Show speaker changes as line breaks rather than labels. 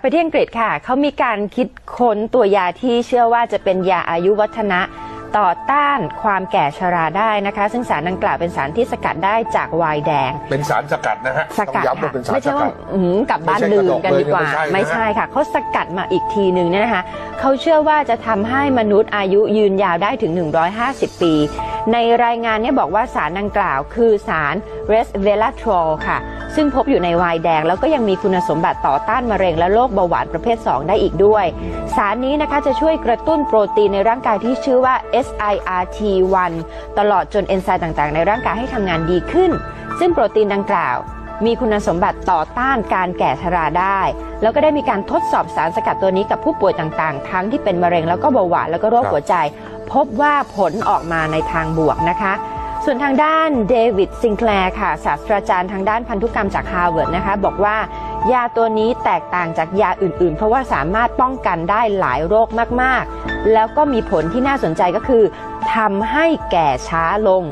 ไปที่อังกฤษค่ะ เขามีการคิดค้นตัวยาที่เชื่อว่าจะเป็นยาอายุวัฒนะต่อต้านความแก่ชราได้นะคะ ซึ่งสารดังกล่าวเป็นสารที่สกัดได้จากไวน์แดง
เป็นสารสกัดนะฮะ
สกัด
ต้องย้ำว่า
ค่ะ
เป็นสาร
ไม่
ส
ใช่ว่า
กัด
อืมกลับบ้าน
ไม่ใช่
ดื่ม
กระดก
กันดีกว่า
เลยไม่
ไม่
ใช่
ใช่
นะฮะ
ค่ะเขาสกัดมาอีกทีหนึ่งเนี่ยนะคะเขาเชื่อว่าจะทำให้มนุษย์อายุยืนยาวได้ถึง 150 ปีในรายงานเนี้บอกว่าสารดังกล่าวคือสาร resveratrol ค่ะ ซึ่งพบอยู่ในไวน์แดง แล้วก็ยังมีคุณสมบัติต่อต้านมะเร็งและโรคเบาหวานประเภท 2 ได้อีกด้วย สารนี้นะคะจะช่วยกระตุ้นโปรตีนในร่างกายที่ชื่อว่า SIRT1 ตลอดจนเอนไซม์ต่างๆ ในร่างกายให้ทำงานดีขึ้น ซึ่งโปรตีนดังกล่าวมีคุณสมบัติต่อต้านการแก่ชราได้ แล้วก็ได้มีการทดสอบสารสกัดตัวนี้กับผู้ป่วยต่างๆ ทั้งที่เป็นมะเร็งแล้วก็เบาหวานแล้วก็โรคหัวใจ พบว่าผลออกมาในทางบวกนะคะ ส่วนทางด้านเดวิดซิงแคลร์ค่ะศาสตราจารย์ทางด้านพันธุกรรมจากฮาร์วาร์ดนะคะ บอกว่ายาตัวนี้แตกต่างจากยาอื่น ๆ เพราะว่าสามารถป้องกันได้หลายโรคมาก ๆ แล้วก็มีผลที่น่าสนใจก็คือทำให้แก่ช้าลง